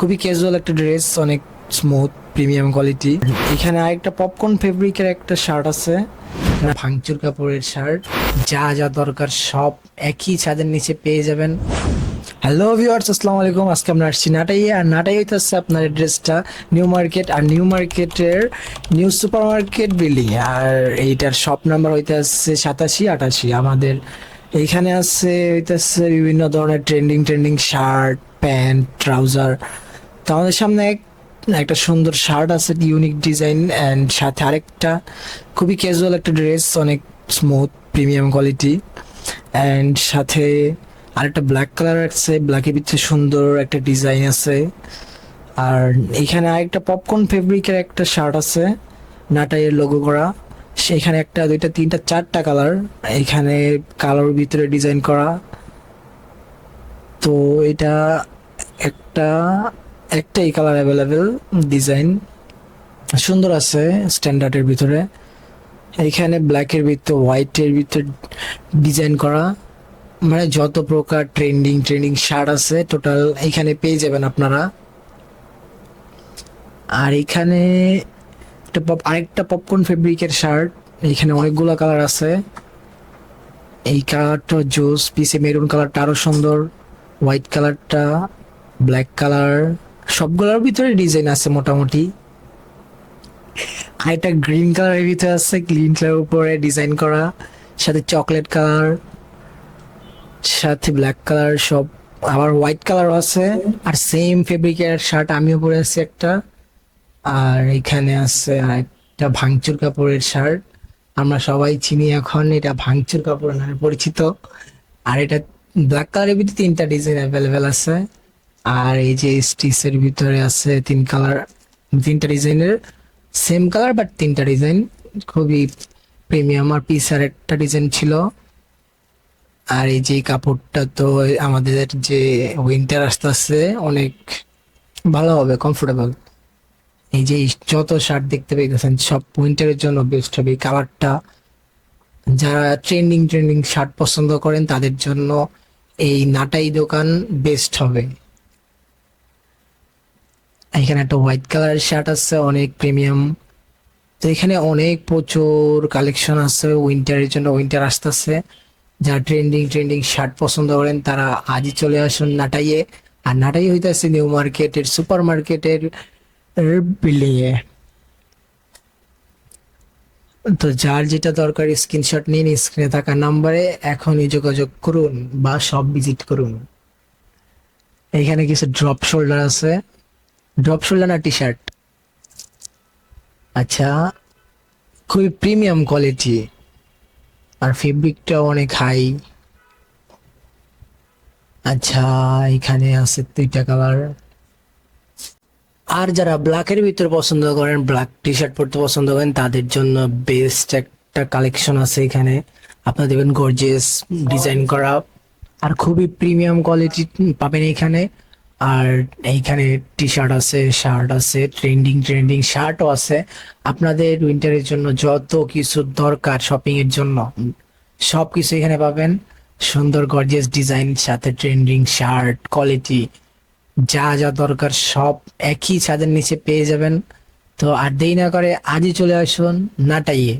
খুবই ক্যাজুয়াল একটা ড্রেস অনেক স্মুথ প্রিমিয়াম কোয়ালিটি এখানে আরেকটা পপকর্ন ফেব্রিকের একটা শার্ট আছে। ভাঙচুর কাপড়ের শার্ট যা যা দরকার সব একই ছাদের নিচে পেয়ে যাবেন। হ্যালো ভিউয়ার্স আসসালামু আলাইকুম। আজকে আমরা আসছি নাটাই আর নাটাই হইতে হইতেছে আপনার ড্রেসটা নিউ মার্কেট আর নিউ মার্কেটের নিউ সুপার মার্কেট বিল্ডিং আর এইটার শপ নাম্বার হইতে আসছে সাতাশি, আটাশি। আমাদের এইখানে আছে হইতেছে বিভিন্ন ধরনের trending trending shirt pant trouser আমাদের সামনে এক একটা সুন্দর শার্ট আছে ইউনিক ডিজাইন অ্যান্ড সাথে আরেকটা খুবই ক্যাজুয়াল একটা ড্রেস অনেক স্মুথ প্রিমিয়াম কোয়ালিটি অ্যান্ড সাথে আরেকটা ব্ল্যাক কালার আছে ব্ল্যাকের ভিতরে সুন্দর একটা ডিজাইন আছে। আর এখানে আরেকটা পপকর্ন ফেব্রিকের একটা শার্ট আছে, নাটাইয়ের লোগো করা। সেখানে একটা, দুইটা, তিনটা, চারটা কালার এখানে কালার ভিতরে ডিজাইন করা। তো এটা একটা একটাই কালার অ্যাভেলেবেল ডিজাইন সুন্দর আছে স্ট্যান্ডার্ডের ভিতরে। এখানে ব্ল্যাকের ভিতরে হোয়াইটের ভিতরে ডিজাইন করা। মানে যত প্রকার ট্রেন্ডিং ট্রেন্ডিং শার্ট আছে টোটাল এখানে পেয়ে যাবেন আপনারা। আর এখানে একটা পপ আরেকটা পপকর্ন ফেব্রিকের শার্ট এখানে অনেকগুলো কালার আছে। এই কালারটা জুস পিসে মেরুন কালারটা আরও সুন্দর। হোয়াইট কালারটা ব্ল্যাক কালার সবগুলোর ভিতরে ডিজাইন আছে মোটামুটি। আর একটা গ্রিন কালারের ভিতরে আছে গ্রিন কালার উপরে ডিজাইন করা, সাথে চকলেট কালার সাথে ব্ল্যাক কালার সব, আবার হোয়াইট কালার আছে, আর সেম ফেব্রিকের শার্ট আমিও পরে আছি একটা। আর এখানে আছে একটা ভাঙচুর কাপড়ের শার্ট আমরা সবাই চিনি এখন, এটা ভাঙচুর কাপড় নামে পরিচিত। আর এটা ব্ল্যাক কালারের ভিতরে তিনটা ডিজাইন অ্যাভেলেবেল আছে। আর এই যে স্টিচের ভিতরে আছে তিন কালার তিনটা ডিজাইনের সেম কালার বাট তিনটা ডিজাইন খুবই প্রিমিয়াম আর পিস আর একটা ডিজাইন ছিল। আর এই যে কাপড়টা তো আমাদের যে উইন্টার আসতে আসতেছে, অনেক ভালো হবে কমফোর্টেবল এই যে যত শার্ট দেখতে পেয়েছেন সব উইন্টারের জন্য বেস্ট হবে। কালারটা যারা ট্রেন্ডিং ট্রেন্ডিং শার্ট পছন্দ করেন, তাদের জন্য এই নাটাই দোকান বেস্ট হবে। এখানে একটা হোয়াইট কালারের শার্ট আছে, অনেক প্রিমিয়াম তো এখানে অনেক প্রচুর কালেকশন আছে উইন্টারের জন্য উইন্টার আসতেছে। যারা ট্রেন্ডিং ট্রেন্ডিং শার্ট পছন্দ করেন, তারা আজই চলে আসুন নাটাইয়ে। আর নাটাই হইতেছে নিউ মার্কেটের সুপার মার্কেটের বিল্ডিং এ তো যার যেটা দরকার স্ক্রিনশট নিন স্ক্রিনে থাকা নাম্বারে এখনই যোগাযোগ করুন বা সব ভিজিট করুন। এখানে কিছু ড্রপ শোল্ডার আছে। ড্রপ না টি শার্ট আচ্ছা খুবই প্রিমিয়াম কোয়ালিটি আর ফেব্রিকটাও অনেক হাই আচ্ছা এখানে আছে দুইটা কালার আর যারা ব্ল্যাকের ভিতরে পছন্দ করেন ব্ল্যাক টি শার্ট পরতে পছন্দ করেন, তাদের জন্য বেস্ট একটা কালেকশন আছে এখানে। আপনারা দেখবেন গর্জিয়াস ডিজাইন করা। আর খুবই প্রিমিয়াম কোয়ালিটি পাবেন এখানে। আর এইখানে টি শার্ট আছে শার্ট আছে ট্রেন্ডিং ট্রেন্ডিং শার্টও আছে। আপনাদের উইন্টারের জন্য যত কিছু দরকার শপিং এর জন্য সব কিছু এখানে পাবেন। সুন্দর গর্জিয়াস ডিজাইন সাথে ট্রেন্ডিং শার্ট কোয়ালিটি যা যা দরকার সব একই ছাদের নিচে পেয়ে যাবেন। তো আর দেরি না করে আজই চলে আসুন নাটাইয়ে।